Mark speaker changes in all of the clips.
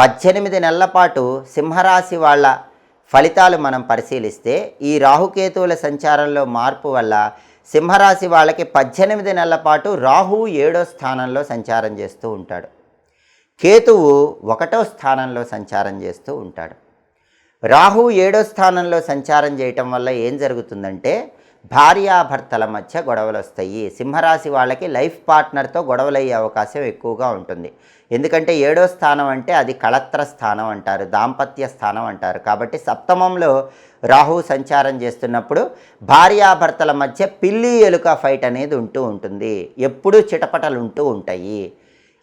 Speaker 1: పద్దెనిమిది నెలల పాటు సింహరాశి వాళ్ళ ఫలితాలు మనం పరిశీలిస్తే ఈ రాహుకేతువుల సంచారంలో మార్పు వల్ల సింహరాశి వాళ్ళకి పద్దెనిమిది నెలల పాటు రాహు ఏడో స్థానంలో సంచారం చేస్తూ ఉంటాడు. కేతువు ఒకటో స్థానంలో సంచారం చేస్తూ ఉంటాడు. రాహు ఏడో స్థానంలో సంచారం చేయటం వల్ల ఏం జరుగుతుందంటే భార్యాభర్తల మధ్య గొడవలు వస్తాయి సింహరాశి వాళ్ళకి లైఫ్ పార్ట్నర్తో గొడవలయ్యే అవకాశం ఎక్కువగా ఉంటుంది. ఎందుకంటే ఏడో స్థానం అంటే అది కళత్ర స్థానం అంటారు దాంపత్య స్థానం అంటారు. కాబట్టి సప్తమంలో రాహు సంచారం చేస్తున్నప్పుడు భార్యాభర్తల మధ్య పిల్లి ఎలుక ఫైట్ అనేది ఉంటూ ఉంటుంది. ఎప్పుడూ చిటపటలు ఉంటూ ఉంటాయి.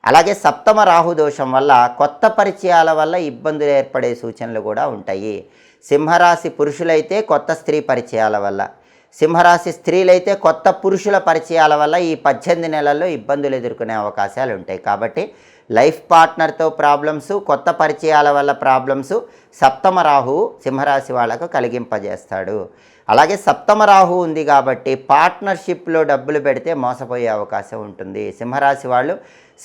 Speaker 1: అలాగే సప్తమ రాహు దోషం వల్ల కొత్త పరిచయాల వల్ల ఇబ్బందులు ఏర్పడే సూచనలు కూడా ఉంటాయి. సింహరాశి పురుషులైతే కొత్త స్త్రీ పరిచయాల వల్ల. సింహరాశి స్త్రీలైతే కొత్త పురుషుల పరిచయాల వల్ల ఈ పద్దెనిమిది నెలల్లో ఇబ్బందులు ఎదుర్కొనే అవకాశాలు ఉంటాయి. కాబట్టి లైఫ్ పార్ట్నర్తో ప్రాబ్లమ్స్ కొత్త పరిచయాల వల్ల ప్రాబ్లమ్స్ సప్తమ రాహు సింహరాశి వాళ్ళకు కలిగింపజేస్తాడు. అలాగే సప్తమ రాహు ఉంది కాబట్టి పార్ట్నర్షిప్లో డబ్బులు పెడితే మోసపోయే అవకాశం ఉంటుంది. సింహరాశి వాళ్ళు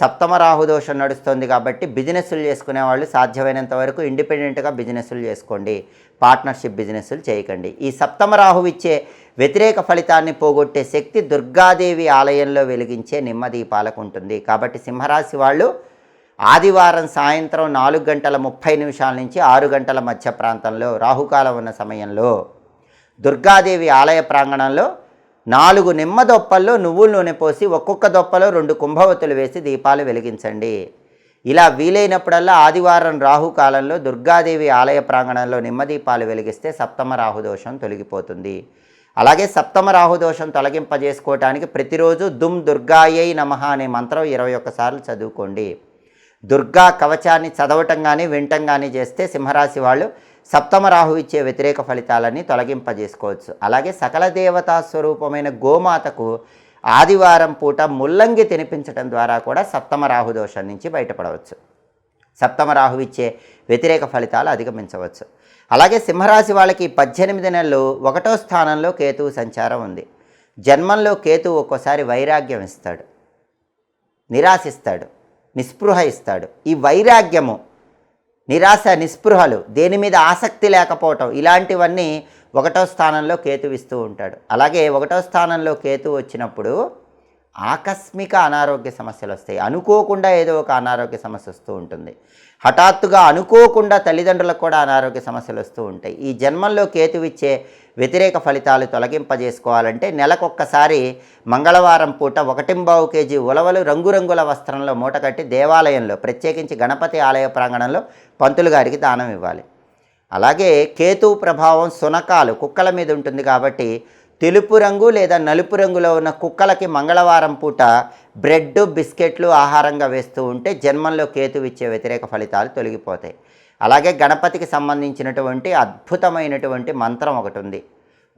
Speaker 1: సప్తమ రాహు దోషం నడుస్తుంది కాబట్టి బిజినెస్లు చేసుకునే వాళ్ళు సాధ్యమైనంత వరకు ఇండిపెండెంట్గా బిజినెస్లు చేసుకోండి. పార్ట్నర్షిప్ బిజినెస్లు చేయకండి. ఈ సప్తమ రాహు ఇచ్చే వ్యతిరేక ఫలితాన్ని పోగొట్టే శక్తి దుర్గాదేవి ఆలయంలో వెలిగించే నిమ్మదీపాలకు ఉంటుంది. కాబట్టి సింహరాశి వాళ్ళు ఆదివారం సాయంత్రం నాలుగు గంటల ముప్పై నిమిషాల నుంచి ఆరు గంటల మధ్య ప్రాంతంలో రాహుకాలం ఉన్న సమయంలో దుర్గాదేవి ఆలయ ప్రాంగణంలో నాలుగు నిమ్మ దొప్పల్లో నువ్వుల నూనె పోసి ఒక్కొక్క దొప్పలో రెండు కుంభవతులు వేసి దీపాలు వెలిగించండి. ఇలా వీలైనప్పుడల్లా ఆదివారం రాహుకాలంలో దుర్గాదేవి ఆలయ ప్రాంగణంలో నిమ్మదీపాలు వెలిగిస్తే సప్తమ రాహుదోషం తొలగిపోతుంది. అలాగే సప్తమ రాహుదోషం తొలగింపజేసుకోవటానికి ప్రతిరోజు దుమ్ దుర్గాయై నమః అనే మంత్రం ఇరవై ఒక్కసార్లు చదువుకోండి. దుర్గా కవచాన్ని చదవటం కానీ వినటం కానీ చేస్తే సింహరాశి వాళ్ళు సప్తమ రాహు ఇచ్చే వ్యతిరేక ఫలితాలన్నీ తొలగింపజేసుకోవచ్చు. అలాగే సకల దేవతా స్వరూపమైన గోమాతకు ఆదివారం పూట ముల్లంగి తినిపించడం ద్వారా కూడా సప్తమ రాహు దోషం నుంచి బయటపడవచ్చు. సప్తమ రాహు ఇచ్చే వ్యతిరేక ఫలితాలు అధిగమించవచ్చు. అలాగే సింహరాశి వాళ్ళకి పద్దెనిమిది నెలలు ఒకటో స్థానంలో కేతువు సంచారం ఉంది. జన్మంలో కేతువు ఒక్కోసారి వైరాగ్యం ఇస్తాడు. నిరాశిస్తాడు. నిస్పృహ ఇస్తాడు. ఈ వైరాగ్యము నిరాశ నిస్పృహలు దేని మీద ఆసక్తి లేకపోవటం ఇలాంటివన్నీ ఒకటో స్థానంలో కేతు ఇస్తూ ఉంటాడు. అలాగే ఒకటో స్థానంలో కేతు వచ్చినప్పుడు ఆకస్మిక అనారోగ్య సమస్యలు వస్తాయి. అనుకోకుండా ఏదో ఒక అనారోగ్య సమస్య వస్తూ ఉంటుంది. హఠాత్తుగా అనుకోకుండా తల్లిదండ్రులకు కూడా అనారోగ్య సమస్యలు వస్తూ ఉంటాయి. ఈ జన్మంలో కేతు ఇచ్చే వ్యతిరేక ఫలితాలు తొలగింపజేసుకోవాలంటే నెలకొక్కసారి మంగళవారం పూట ఒకటింబావు కేజీ ఉలవలు రంగురంగుల వస్త్రంలో మూటకట్టి దేవాలయంలో ప్రత్యేకించి గణపతి ఆలయ ప్రాంగణంలో పంతులు గారికి దానం ఇవ్వాలి. అలాగే కేతు ప్రభావం సునకాలు కుక్కల మీద ఉంటుంది కాబట్టి తెలుపు రంగు లేదా నలుపు రంగులో ఉన్న కుక్కలకి మంగళవారం పూట బ్రెడ్ బిస్కెట్లు ఆహారంగా వేస్తూ ఉంటే జన్మంలో కేతు ఇచ్చే వ్యతిరేక ఫలితాలు తొలగిపోతాయి. అలాగే గణపతికి సంబంధించినటువంటి అద్భుతమైనటువంటి మంత్రం ఒకటి ఉంది.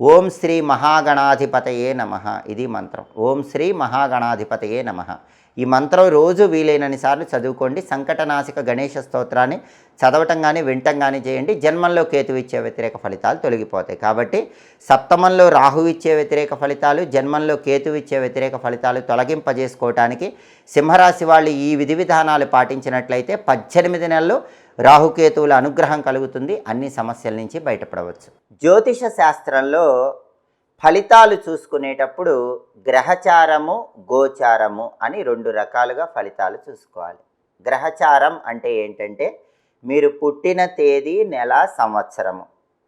Speaker 1: ఓం శ్రీ మహాగణాధిపతయే నమ ఇది మంత్రం. ఓం శ్రీ మహాగణాధిపతయే నమ. ఈ మంత్రం రోజు వీలైనన్ని సార్లు చదువుకోండి. సంకటనాశిక గణేష స్తోత్రాన్ని చదవటం కానీ వినటం కానీ చేయండి. జన్మంలో కేతు ఇచ్చే వ్యతిరేక ఫలితాలు తొలగిపోతాయి. కాబట్టి సప్తమంలో రాహు ఇచ్చే వ్యతిరేక ఫలితాలు జన్మంలో కేతు ఇచ్చే వ్యతిరేక ఫలితాలు తొలగింపజేసుకోవటానికి సింహరాశి వాళ్ళు ఈ విధి విధానాలు పాటించినట్లయితే పద్దెనిమిది నెలలు రాహుకేతువుల అనుగ్రహం కలుగుతుంది. అన్ని సమస్యల నుంచి బయటపడవచ్చు. జ్యోతిష శాస్త్రంలో ఫలితాలు చూసుకునేటప్పుడు గ్రహచారము గోచారము అని రెండు రకాలుగా ఫలితాలు చూసుకోవాలి. గ్రహచారం అంటే ఏంటంటే మీరు పుట్టిన తేదీ నెల సంవత్సరము.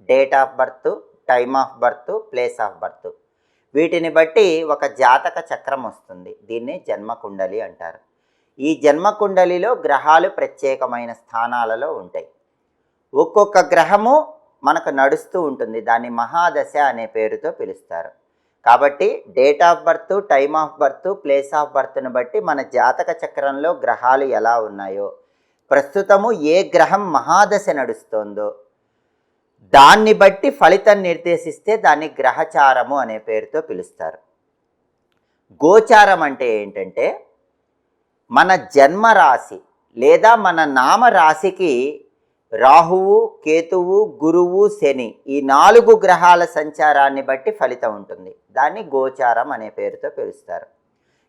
Speaker 1: Date of birth time of birth place of birth వీటిని బట్టి ఒక జాతక చక్రం వస్తుంది. దీన్ని జన్మకుండలి అంటారు. ఈ జన్మకుండలిలో గ్రహాలు ప్రత్యేకమైన స్థానాలలో ఉంటాయి. ఒక్కొక్క గ్రహము మనకు నడుస్తూ ఉంటుంది. దాన్ని మహాదశ అనే పేరుతో పిలుస్తారు. కాబట్టి date of birth time of birth place of బర్త్ను బట్టి మన జాతక చక్రంలో గ్రహాలు ఎలా ఉన్నాయో ప్రస్తుతము ఏ గ్రహం మహాదశ నడుస్తోందో దాన్ని బట్టి ఫలితం నిర్దేశిస్తే దాన్ని గ్రహచారము అనే పేరుతో పిలుస్తారు. గోచారం అంటే ఏంటంటే మన జన్మరాశి లేదా మన నామరాశికి రాహువు కేతువు గురువు శని ఈ నాలుగు గ్రహాల సంచారాన్ని బట్టి ఫలితం ఉంటుంది. దాన్ని గోచారం అనే పేరుతో పిలుస్తారు.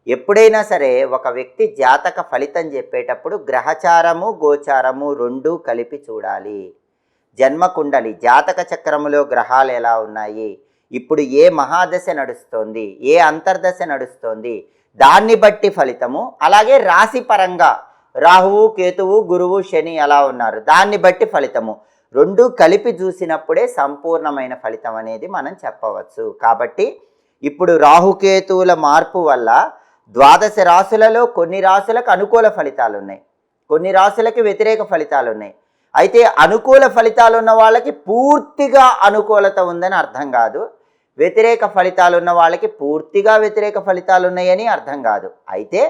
Speaker 1: ఎప్పుడైనా సరే ఒక వ్యక్తి జాతక ఫలితం చెప్పేటప్పుడు గ్రహచారము గోచారము రెండు కలిపి చూడాలి. జన్మకుండలి జాతక చక్రములో గ్రహాలు ఎలా ఉన్నాయి? ఇప్పుడు ఏ మహాదశ నడుస్తోంది? ఏ అంతర్దశ నడుస్తోంది? దాన్ని బట్టి ఫలితము. అలాగే రాశి పరంగా రాహువు కేతువు గురువు శని ఎలా ఉన్నారు. దాన్ని బట్టి ఫలితము. రెండు కలిపి చూసినప్పుడే సంపూర్ణమైన ఫలితం అనేది మనం చెప్పవచ్చు. కాబట్టి ఇప్పుడు రాహుకేతువుల మార్పు వల్ల ద్వాదశ రాశులలో కొన్ని రాశులకు అనుకూల ఫలితాలు ఉన్నాయి. కొన్ని రాశులకి వ్యతిరేక ఫలితాలు ఉన్నాయి. అయితే అనుకూల ఫలితాలు ఉన్న వాళ్ళకి పూర్తిగా అనుకూలత ఉందని అర్థం కాదు. వ్యతిరేక ఫలితాలు ఉన్న వాళ్ళకి పూర్తిగా వ్యతిరేక ఫలితాలు ఉన్నాయని అర్థం కాదు. అయితే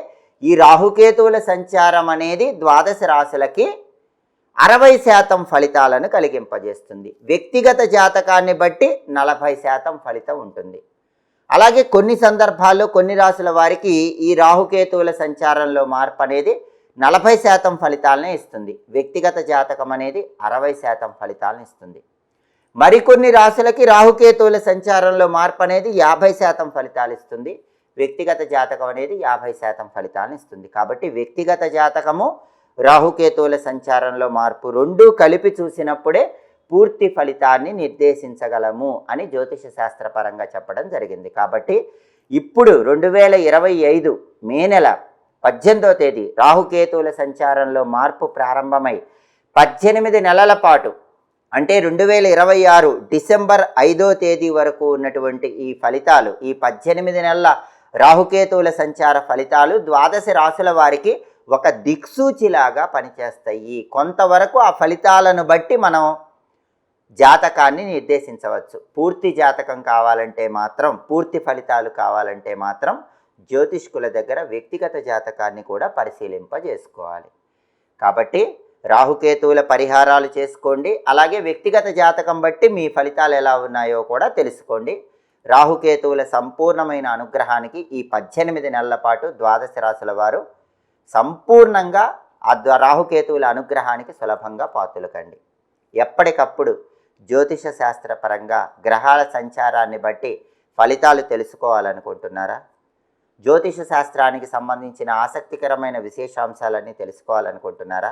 Speaker 1: ఈ రాహుకేతువుల సంచారం అనేది ద్వాదశ రాశులకి అరవై శాతం ఫలితాలను కలిగింపజేస్తుంది. వ్యక్తిగత జాతకాన్ని బట్టి నలభై శాతం ఫలితం ఉంటుంది. అలాగే కొన్ని సందర్భాల్లో కొన్ని రాశుల వారికి ఈ రాహుకేతువుల సంచారంలో మార్పు అనేది నలభై శాతం ఫలితాలనే ఇస్తుంది. వ్యక్తిగత జాతకం అనేది అరవై శాతం ఫలితాలను ఇస్తుంది. మరికొన్ని రాశులకి రాహుకేతువుల సంచారంలో మార్పు అనేది యాభై శాతం ఫలితాలు ఇస్తుంది. వ్యక్తిగత జాతకం అనేది యాభై శాతం ఫలితాలను ఇస్తుంది. కాబట్టి వ్యక్తిగత జాతకము రాహుకేతువుల సంచారంలో మార్పు రెండు కలిపి చూసినప్పుడే పూర్తి ఫలితాన్ని నిర్దేశించగలము అని జ్యోతిష శాస్త్రపరంగా చెప్పడం జరిగింది. కాబట్టి ఇప్పుడు రెండు వేల ఇరవై ఐదు మే నెల పద్దెనిమిదో తేదీ రాహుకేతువుల సంచారంలో మార్పు ప్రారంభమై పద్దెనిమిది నెలల పాటు అంటే రెండు వేల ఇరవై ఆరు డిసెంబర్ ఐదో తేదీ వరకు ఉన్నటువంటి ఈ ఫలితాలు ఈ పద్దెనిమిది నెలల రాహుకేతువుల సంచార ఫలితాలు ద్వాదశ రాశుల వారికి ఒక దిక్సూచిలాగా పనిచేస్తాయి. కొంతవరకు ఆ ఫలితాలను బట్టి మనం జాతకాన్ని నిర్దేశించవచ్చు. పూర్తి జాతకం కావాలంటే మాత్రం పూర్తి ఫలితాలు కావాలంటే మాత్రం జ్యోతిష్కుల దగ్గర వ్యక్తిగత జాతకాన్ని కూడా పరిశీలింపజేసుకోవాలి. కాబట్టి రాహుకేతువుల పరిహారాలు చేసుకోండి. అలాగే వ్యక్తిగత జాతకం బట్టి మీ ఫలితాలు ఎలా ఉన్నాయో కూడా తెలుసుకోండి. రాహుకేతువుల సంపూర్ణమైన అనుగ్రహానికి ఈ పద్దెనిమిది నెలల పాటు ద్వాదశ రాశుల వారు సంపూర్ణంగా ఆ రాహుకేతువుల అనుగ్రహానికి సులభంగా పాతులకండి. ఎప్పటికప్పుడు జ్యోతిష శాస్త్ర పరంగా గ్రహాల సంచారాన్ని బట్టి ఫలితాలు తెలుసుకోవాలనుకుంటున్నారా? జ్యోతిష శాస్త్రానికి సంబంధించిన ఆసక్తికరమైన విశేషాంశాలన్నీ తెలుసుకోవాలనుకుంటున్నారా?